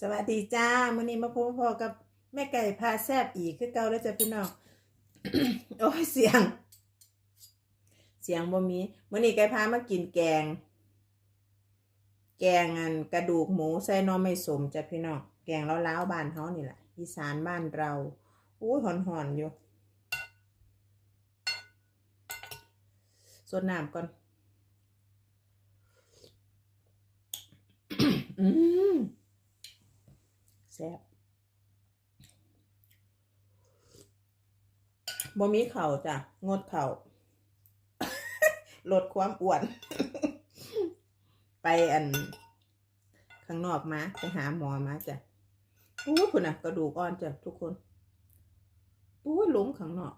สวัสดีจ้ามื้อนี้มาพบพอกับแม่ไก่พาแซบอีกคือเก่าแล้วจ้ะพี่น้อง โอ้ยเสียง เสียงบ่มีมื้อนี้ไก่พามากินแกง แกงอันกระดูกหมูใส่น้อไม่สมจ้ะพี่น้อง แกงล้าวบ้านเฮานี่แหละอีสานบ้านเราอู้หอนๆอยู่สดน้ำก่อน อืม แซ่บบ่มีเข่าจ้ะ งดเข่าลดความอ้วน ไปอัน ข้างนอกมา ไปหาหมอมาจ้ะอู้คุณน่ะ กระดูกอ่อนจ้ะ ทุกคนอู้หลุมข้างนอก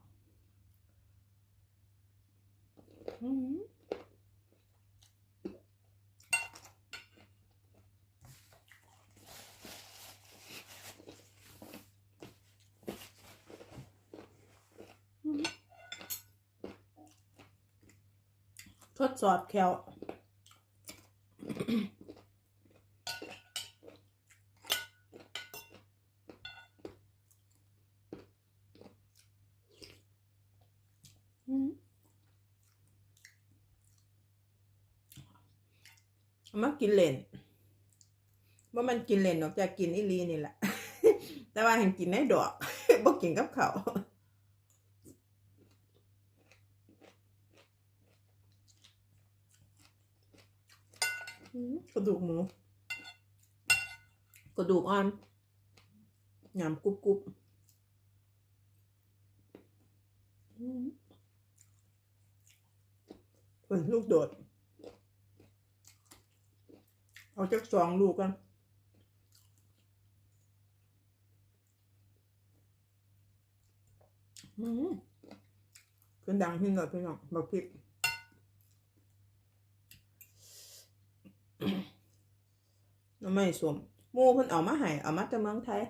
อืม อบแคลมเอามากินเล่นว่ามันกินเล่นออกจากกินอีลีนี่แหละ แต่ว่าเห็นกินในดอกบ่กินกับเขาว อืม กระดูกหมู กระดูกอ่อนหยำกรุบกรุบอืมเป็นลูกโดด เอาจักสองลูกกันอืมขึ้นดังขึ้นหน่อยพี่น้องบักพริก น้ำ ไม่สวมมูเพิ่นเอามาให้เอามาจากเมืองไทย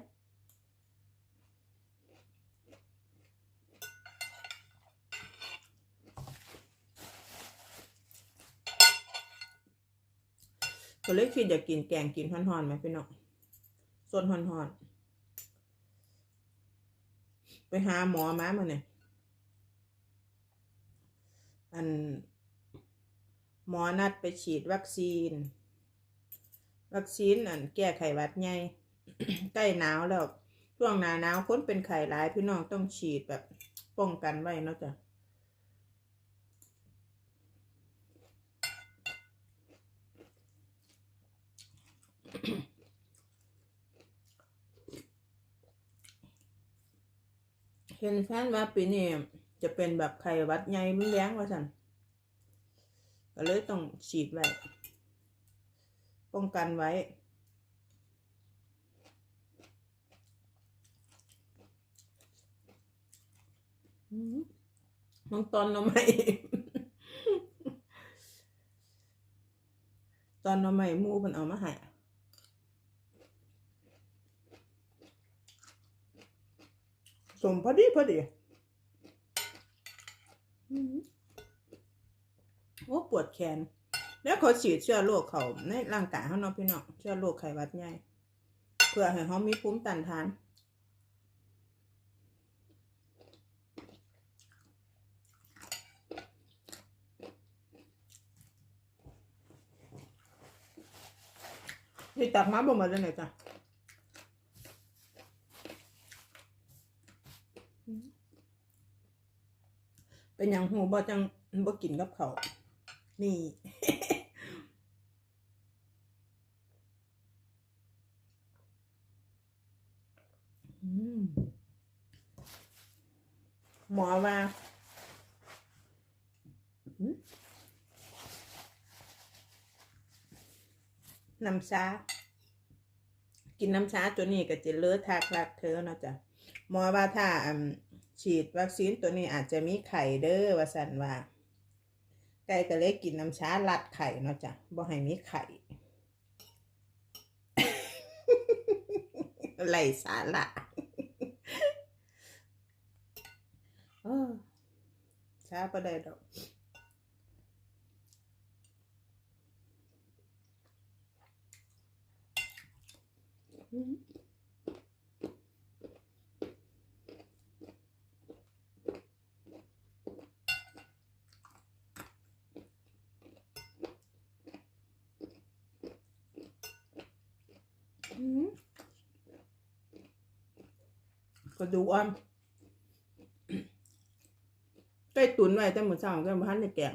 ก็เลยคิดอยากกินแกงกินฮอนๆไหมพี่น้องส่วนฮอนๆ ไปหาหมอมามาเนี่ย อัน หมอนัดไปฉีดวัคซีน วัคซีนอันแก้ไขหวัดใหญ่ใกล้หนาวแล้วช่วงหนาหนาวคนเป็นไข้หลายพี่น้องต้องฉีดแบบป้องกันไว้เนาะจ้ะเห็นแฟนว่าปีนี้จะเป็นแบบไข้หวัดใหญ่รุนแรงว่าสันก็เลยต้องฉีดไว้ ป้องกันไว้มน้องตอนน้ำใหม่ตอนน้ำใหม่มูมันเอามาให้สมพอดีพอดีโอ้ปวดแขน แล้วเขาฉีดเชื้อโรคเขาในร่างกายเขาเนาะพี่น้องเชื้อโรคไข้หวัดใหญ่เพื่อให้เขามีภูมิต้านทานนี่ตักมาบ่มดเลยเนี่ยจ้ะเป็นอย่างหูบ่จังบ่กินกับเขานี่ อืมหม อว่าน้ำชากินน้ำชาตัวนี้ก็จะเลือะทากลักเธอเนาะจ้ะหมอว่าถ้าฉีดวัคซีนตัวนี้อาจจะมีไข่เด้อว่าสันว่าไก่ก็เลยกินน้ำชาลัดไข่เนาะจ้ะบ่ให้มีไข่ไหลสาระ เออช้าประได้ดอกอืมอืมกระดูกอ่อน ไก่ตุ๋นไว้แต่หมูสังก็มาหันในแกง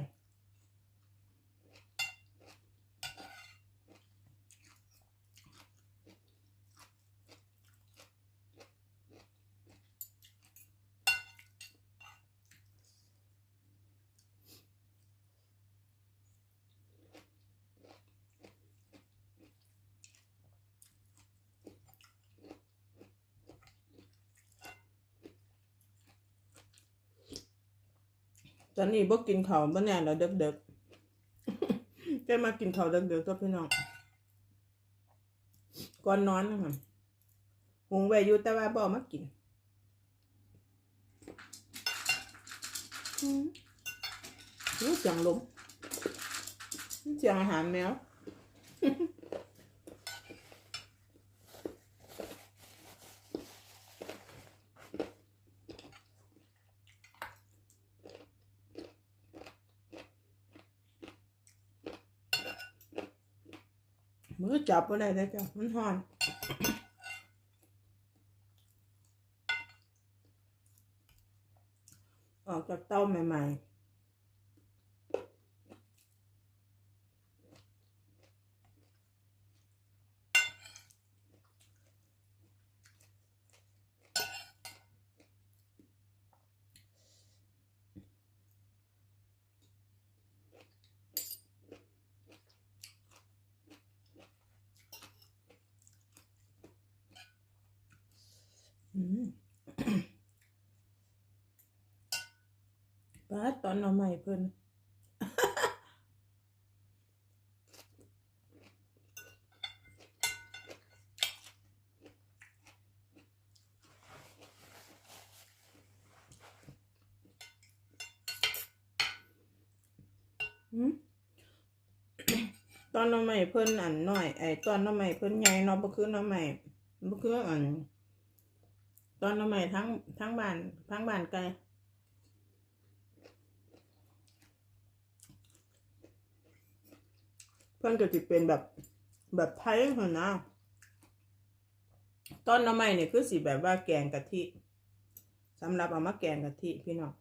ตอนนี้บ่กินข้าวบ่แน่แล้วเด็กๆแกมากินข้าวเด็กๆก็พี่น้องก่อนนอนนะคะหุงไว้อยู่แต่ว่าบ่เอามากินอืมรู้เสียงลมเสียงอาหารแมว มือจับอะไรได้จ้ะมันห่อนออกจากเต้าใหม่ ๆอืม ป้าด ตอนเอาใหม่เพิ่นตอนน้องใหม่เพิ่นอันหน้อยไอ้ตอนน้องใหม่เพิ่นใหญ่เนาะบ่คือน้องใหม่บ่คืออัน ตอนน้องใหม่ทั้งทั้งบ้านทั้งบ้านไกล เพิ่อนก็สิเป็นแบบแบบไทยหั่นะตอนน้องใหม่นี่ยคือสิแบบว่าแกงกะทิสำหรับเอามาแกงกะทิพี่น้อง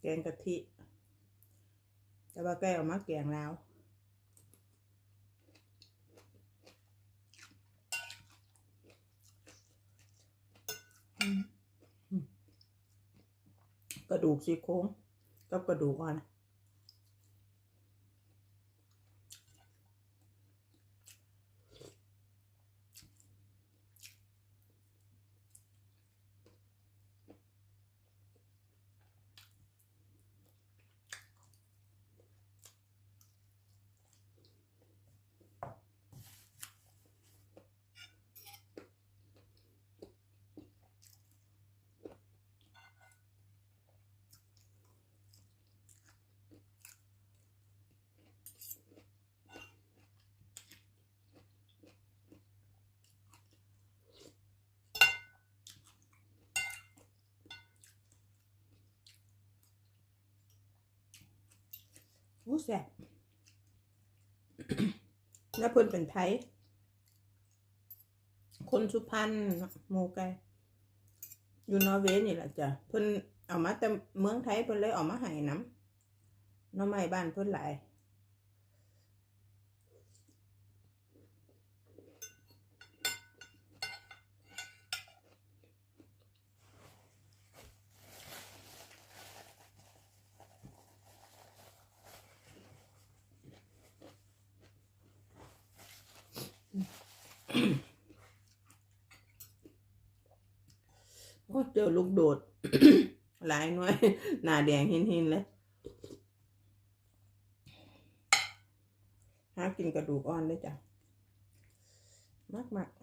แกงกะทิแต่ว่าแกเอามาแกงแล้วกระดูกซี่โครงกับกระดูกอ่อน อ้แสบแล้วเพิ่นเป็นไทยคนสุพรรณหมูไก่อยู่นอร์เวย์นี่แหละจ้ะเพิ่นเอามาแต่เมืองไทยเพิ่นเลยเอามาให้น้ำน้อไม้บ้านเพิ่นหลาย โอ้เจอลูกโดด หลายหน่วย หน้าแดงหินหินๆเลยหากินกระดูกอ่อนเลยจ้ะ มากมากๆ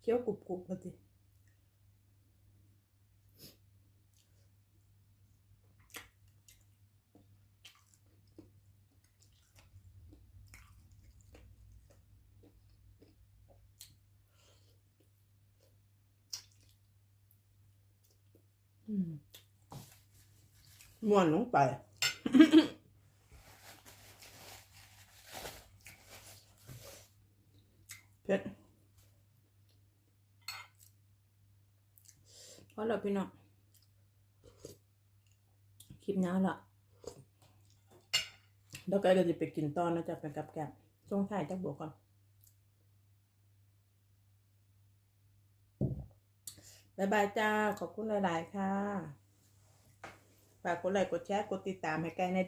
เคี้ยวกรุบกรุบมาสิ มม่วนลงไป เผ็ดพอแล้วพี่น้อง คลิปนี้ละแล้วก็จะไปกินตอนนะจ๊ะเป็นกับแกบช่วงท้ายจักบวกก่อน บายบายจ้า ขอบคุณหลาย ๆ ค่ะ ฝากกดไลค์กดแชร์ กดติดตามให้ไกลในเด